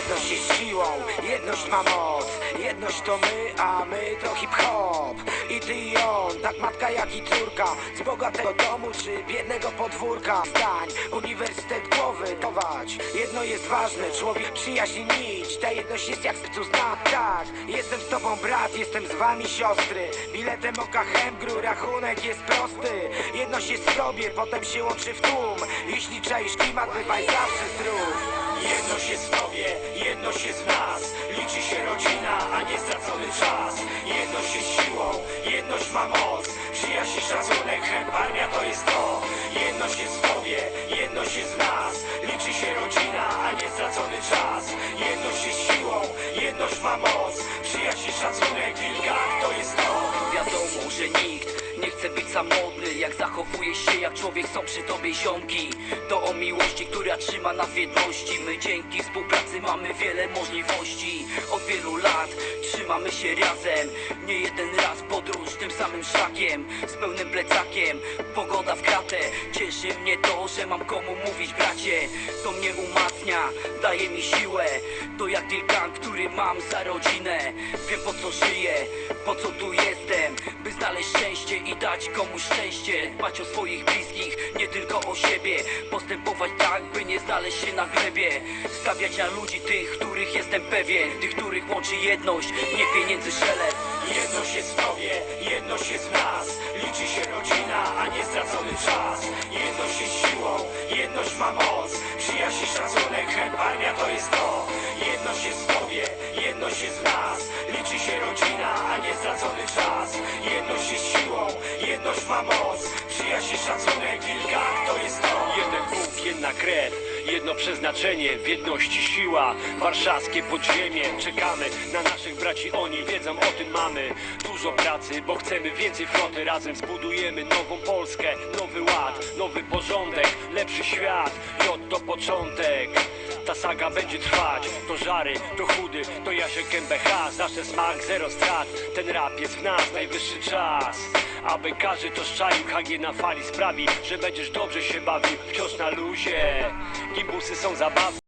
Jedność jest siłą, jedność ma moc. Jedność to my, a my to hip-hop. I ty i on, tak matka jak i córka. Z bogatego domu czy biednego podwórka. Zdań, uniwersytet głowy Jedno jest ważne, człowiek przyjaźni nić Ta jedność jest jak sercu zna Tak, jestem z tobą brat, jestem z wami siostry. Biletem oka Hemgru, rachunek jest prosty. Jedność jest w sobie, potem się łączy w tłum. Jeśli czaisz klimat, bywaj zawsze zdrów. Jedność jest w tobie, jedność jest w nas. Liczy się rodzina, a nie stracony czas. Jedność jest siłą, jedność ma moc jest w nas. Liczy się rodzina, a nie stracony czas. Jedność jest siłą, jedność ma moc. Przyjaźń szacunek, wilka to jest to. Wiadomo, że nikt nie chce być samotny. Jak zachowuje się jak człowiek, są przy tobie ziomki. To o miłości, która trzyma nas w jedności. My dzięki współpracy mamy wiele możliwości. Od wielu lat trzymamy się razem. Nie jeden raz podróż tym samym szlakiem Z pełnym plecakiem, pogoda w kratę Cieszy mnie to, że mam komu mówić bracie. To mnie umacnia, daje mi siłę. To jak Dilgan, który mam za rodzinę. Wiem po co żyję, po co tu jestem By znaleźć szczęście i dać komuś szczęście. Dbać o swoich bliskich, nie tylko o siebie. Postępować tak, by nie znaleźć się na glebie. Stawiać na ludzi tych, których jestem pewien. Tych, których łączy jedność, nie pieniędzy szelest Jedność jest w tobie, jedność jest w nas. Liczy się rodzina, ma moc. Przyjaźń szacunek, chęt, armia to jest to. Jedność jest w tobie, jedność jest w nas. Liczy się rodzina, a nie stracony czas. Jedność jest siłą, jedność ma moc. Przyjaźń szacunek, wilka to jest to. Jeden Bóg, jedna krew, jedno przeznaczenie, w jedności siła, warszawskie podziemie. Czekamy na naszych braci, oni wiedzą o tym mamy. Dużo pracy, bo chcemy więcej floty, razem zbudujemy nową Polskę, nowy ład, nowy porządek, świat i oto początek. Ta saga będzie trwać, to żary, to chudy, to Jasiek MBH, zawsze smak, zero strat. Ten rap jest w nas, najwyższy czas. Aby każdy to szczaił, HG na fali sprawi, że będziesz dobrze się bawił, wciąż na luzie. Gimbusy są zabawne,